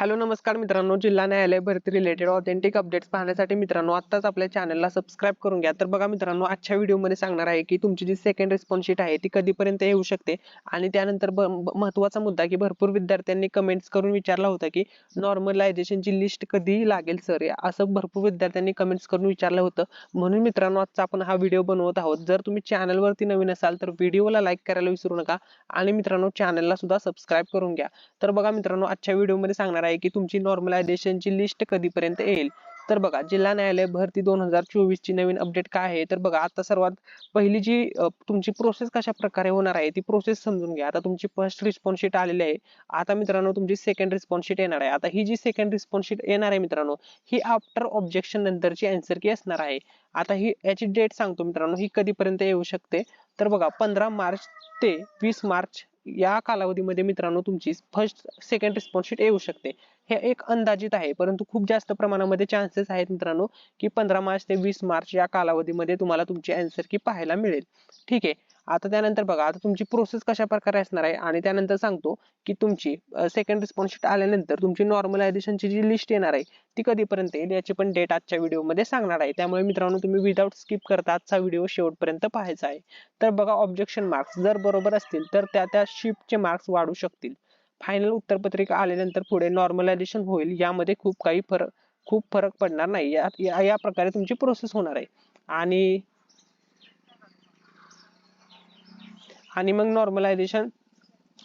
Hello नमस्कार मित्रांनो. जिल्हा न्यायालय भरती रिलेटेड ऑथेंटिक अपडेट्स पाहण्यासाठी मित्रांनो आत्ताच आपल्या चॅनलला सबस्क्राईब करून घ्या. तर बघा मित्रांनो आजच्या व्हिडिओमध्ये सांगणार आहे की तुमची जी सेकंड रिस्पॉन्स शीट आहे ती कधीपर्यंत येऊ शकते? आणि त्यानंतर महत्त्वाचा महत्त्वाचा मुद्दा की भरपूर विद्यार्थ्यांनी कमेंट्स करून विचारला होता की नॉर्मलायझेशनची लिस्ट कधी लागेल सर असं भरपूर विद्यार्थ्यांनी कमेंट्स करून विचारलं होतं. म्हणून मित्रांनो आजचा आपण हा व्हिडिओ बनवत आहोत. जर तुम्ही चॅनलवरती नवीन असाल तर व्हिडिओला लाईक करायला विसरू नका. आणि मित्रांनो चॅनलला सुद्धा सबस्क्राईब करून घ्या. तर बघा मित्रांनो आजच्या व्हिडिओमध्ये सांगणार आहे की तुमची नॉर्मलायझेशनची लिस्ट कधीपर्यंत येईल? तर बघा जिल्हा न्यायालय भरती दोन हजार चोवीस ची नवीन अपडेट काय आहे? तर बघा आता सर्वात पहिली जी तुमची प्रोसेस कशा प्रकारे होणार आहे ती प्रोसेस समजून घ्या. आता तुमची फर्स्ट रिस्पॉन्स शीट आलेली आहे. आता मित्रांनो तुमची सेकंड रिस्पॉन्स शीट येणार आहे. आता ही जी सेकंड रिस्पॉन्स शीट येणार आहे मित्रांनो ही आफ्टर ऑब्जेक्शन नंतरची आन्सर की असणार आहे. आता ही याची डेट सांगतो मित्रांनो ही कधीपर्यंत येऊ शकते? तर बघा पंधरा मार्च ते वीस मार्च या कालावधीमध्ये मित्रांनो तुमची फर्स्ट सेकंड रिस्पॉन्स शीट येऊ शकते. हे एक अंदाजित आहे परंतु खूप जास्त प्रमाणामध्ये चान्सेस आहेत मित्रांनो की पंधरा मार्च ते वीस मार्च या कालावधीमध्ये तुम्हाला तुमची आन्सर की पाहायला मिळेल. ठीक आहे? आता त्यानंतर बघा आता तुमची प्रोसेस कशा प्रकारे असणार आहे? आणि त्यानंतर सांगतो की तुमची सेकंड रिस्पॉन्स शीट आल्यानंतर तुमची नॉर्मलायझेशनची जी लिस्ट येणार आहे ती कधीपर्यंत येईल याची पण डेट आजच्या व्हिडिओमध्ये सांगणार आहे. त्यामुळे मित्रांनो तुम्ही विदाऊट स्किप करता आजचा व्हिडिओ शेवटपर्यंत पाहायचा आहे. तर बघा ऑब्जेक्शन मार्क्स जर बरोबर असतील तर त्या त्या शिफ्टचे मार्क्स वाढू शकतील. फायनल उत्तरपत्रिका आल्यानंतर पुढे नॉर्मलायझेशन होईल यामध्ये खूप काही फरक खूप फरक पडणार नाही. या या या प्रकारे तुमची प्रोसेस होणार आहे. आणि आणि मग नॉर्मलायझेशन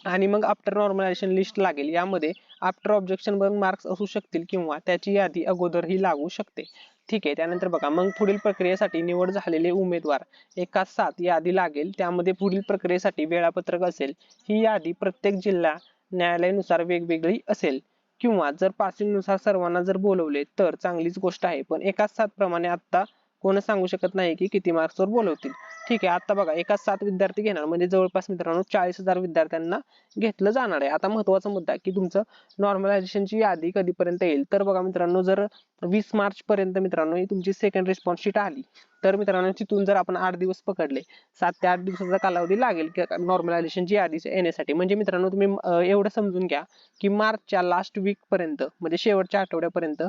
आणि मग आफ्टर नॉर्मलायझेशन लिस्ट लागेल. यामध्ये आफ्टर ऑब्जेक्शन वर मार्क्स असू शकतील किंवा त्याची यादी अगोदरही लागू शकते. ठीक आहे त्यानंतर बघा मग पुढील प्रक्रियेसाठी निवड झालेले उमेदवार एका सात यादी लागेल. त्यामध्ये पुढील प्रक्रियेसाठी वेळापत्रक असेल ही यादी प्रत्येक जिल्हा न्यायालयानुसार वेगवेगळी असेल. किंवा जर पासिंगनुसार सर्वांना जर बोलवले तर चांगलीच गोष्ट आहे. पण एकाच सात प्रमाणे आता कोण सांगू शकत नाही की किती मार्क्सवर बोलवतील. ठीक आहे आता बघा एकाच सात विद्यार्थी घेणार म्हणजे जवळपास मित्रांनो चाळीस हजार विद्यार्थ्यांना घेतलं जाणार आहे. आता महत्त्वाचा मुद्दा की तुमचं नॉर्मलायझेशनची यादी कधीपर्यंत येईल? तर बघा मित्रांनो जर वीस मार्च पर्यंत मित्रांनो ही तुमची सेकंड रिस्पॉन्स शीट आली तर मित्रांनो तिथून जर आपण आठ दिवस पकडले सात ते आठ दिवसाचा कालावधी लागेल नॉर्मलायझेशनची यादी येण्यासाठी. म्हणजे मित्रांनो तुम्ही एवढं समजून घ्या की मार्चच्या लास्ट वीक पर्यंत म्हणजे शेवटच्या आठवड्यापर्यंत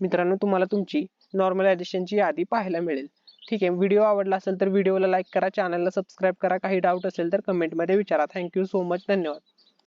मित्रांनो तुम्हाला तुमची नॉर्मलायझेशनची यादी पाहायला मिळेल. ठीक आहे व्हिडिओ आवडला असेल तर व्हिडिओला लाईक करा चॅनलला सबस्क्राईब करा. काही डाऊट असेल तर कमेंटमध्ये विचारा. थँक्यू सो मच धन्यवाद.